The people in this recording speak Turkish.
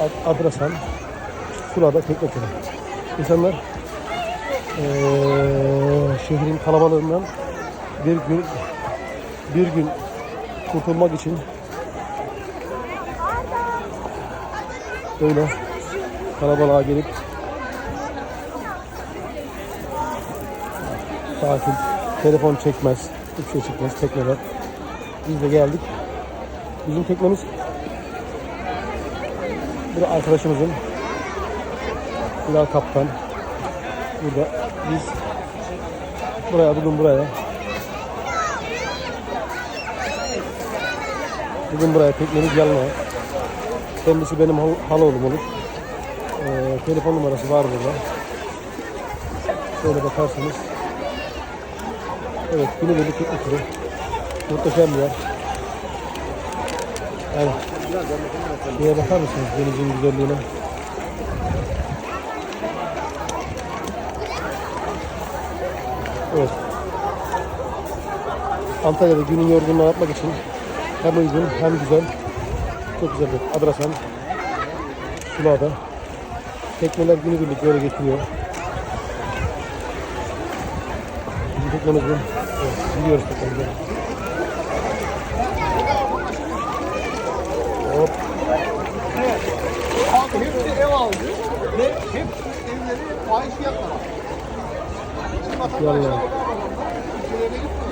Ad- Adrasan, Sula'da tekne turu. İnsanlar eee, şehrin kalabalığından bir gün bir gün kurtulmak için böyle kalabalığa gelip tatil, telefon çekmez, hiçbir şey çıkmaz tekneler. Biz de geldik. Bizim teknemiz bir arkadaşımızın Bilal Kaptan. Burada biz buraya bugün buraya bugün buraya teknemiz yanına kendisi benim hal, haloğlum olur. Ee, telefon numarası var burada. Şöyle bakarsanız. Evet, günübirlik tekne turu. Muhteşem bir yer. Yani şeye bakar mısınız denizin güzelliğine? Evet. Antalya'da günün yorgunluğunu atmak için hem uygun hem güzel. Çok güzel bir Adrasan. Sula'da. Tekneler günübirlik böyle getiriyor. Bizim teknemiz bu. Evet, gidiyoruz teknemize. Hepsinin evleri fahiş fiyatla var. Şimdi vatandaşlar ülkelerine gitmiyor.